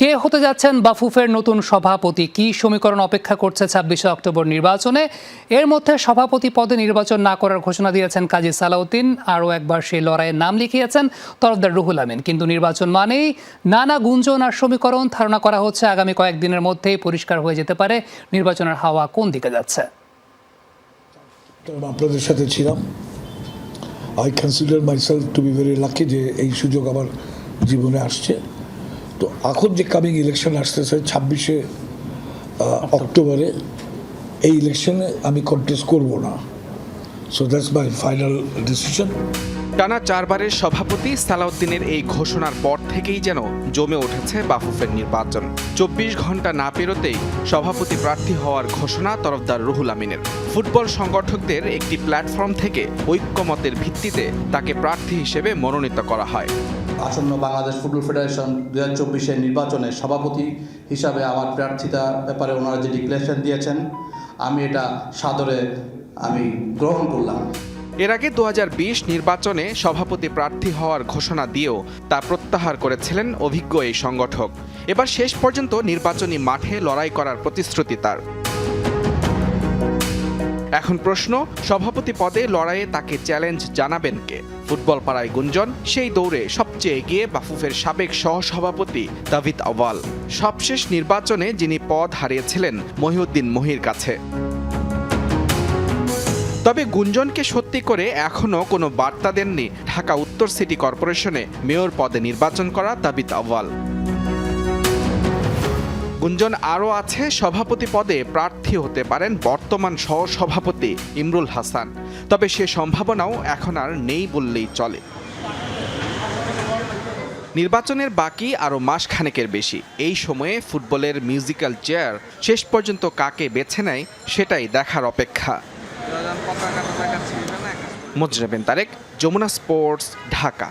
কে হতে যাচ্ছেন বাফুফের নতুন সভাপতি? কি সমীকরণ অপেক্ষা করছে ছাব্বিশে অক্টোবর নির্বাচনে? এর মধ্যে সভাপতি পদে নির্বাচন না করার ঘোষণা দিয়েছেন কাজী সালাউদ্দিন। আরও একবার সেই লড়াইয়ের নাম লিখিয়েছেন তরফদার রুহুল আমিন। কিন্তু নির্বাচন মানেই নানা গুঞ্জন আর সমীকরণ ধারণা করা হচ্ছে আগামী কয়েকদিনের মধ্যেই পরিষ্কার হয়ে যেতে পারে নির্বাচনের হাওয়া কোন দিকে যাচ্ছে। আপনাদের সাথে ছিলাম। I consider myself to be very lucky যে এই সুযোগ আমার জীবনে আসছে। তো এখন যে কামিং ইলেকশন আসতেছে ছাব্বিশে অক্টোবরে এই ইলেকশনে আমি কন্টেস্ট করব না। So that's my final decision টানা চারবারের সভাপতি সালাউদ্দিনের এই ঘোষণার পর থেকেই যেন জমে উঠেছে বাফুফের নির্বাচন। চব্বিশ ঘণ্টা না পেরোতেই সভাপতি প্রার্থী হওয়ার ঘোষণা তরফদার রুহুল আমিনের। ফুটবল সংগঠকদের একটি প্ল্যাটফর্ম থেকে ঐক্যমতের ভিত্তিতে তাকে প্রার্থী হিসেবে মনোনীত করা হয়। আসন্ন বাংলাদেশ ফুটবল ফেডারেশন দু হাজার চব্বিশের নির্বাচনে সভাপতি হিসাবে আমার প্রার্থিতা ব্যাপারে ওনারা যে ডিক্লারেশন দিয়েছেন, আমি এটা সাদরে আমি গ্রহণ করলাম। এর আগে দু হাজার বিশ নির্বাচনে সভাপতি প্রার্থী হওয়ার ঘোষণা দিয়েও তা প্রত্যাহার করেছিলেন অভিজ্ঞ এই সংগঠক। এবার শেষ পর্যন্ত নির্বাচনী মাঠে লড়াই করার প্রতিশ্রুতি তার। এখন প্রশ্ন, সভাপতি পদে লড়াইয়ে তাকে চ্যালেঞ্জ জানাবেন কে? ফুটবল পাড়ায় গুঞ্জন, সেই দৌড়ে সবচেয়ে এগিয়ে বাফুফের সাবেক সহসভাপতি দাভিদ আওয়াল সবশেষ নির্বাচনে যিনি পদ হারিয়েছিলেন মহিউদ্দিন মহির কাছে। তবে গুঞ্জনকে সত্যি করে এখনও কোনো বার্তা দেননি ঢাকা উত্তর সিটি কর্পোরেশনে মেয়র পদে নির্বাচন করা দাবিত আওয়াল গুঞ্জন আরও আছে, সভাপতি পদে প্রার্থী হতে পারেন বর্তমান সহসভাপতি ইমরুল হাসান। তবে সে সম্ভাবনাও এখন আর নেই বললেই চলে। নির্বাচনের বাকি আরও মাস খানেকের বেশি। এই সময়ে ফুটবলের মিউজিক্যাল চেয়ার শেষ পর্যন্ত কাকে বেছে নেয় সেটাই দেখার অপেক্ষা। মোজরেবেন তারেক, যমুনা স্পোর্টস, ঢাকা।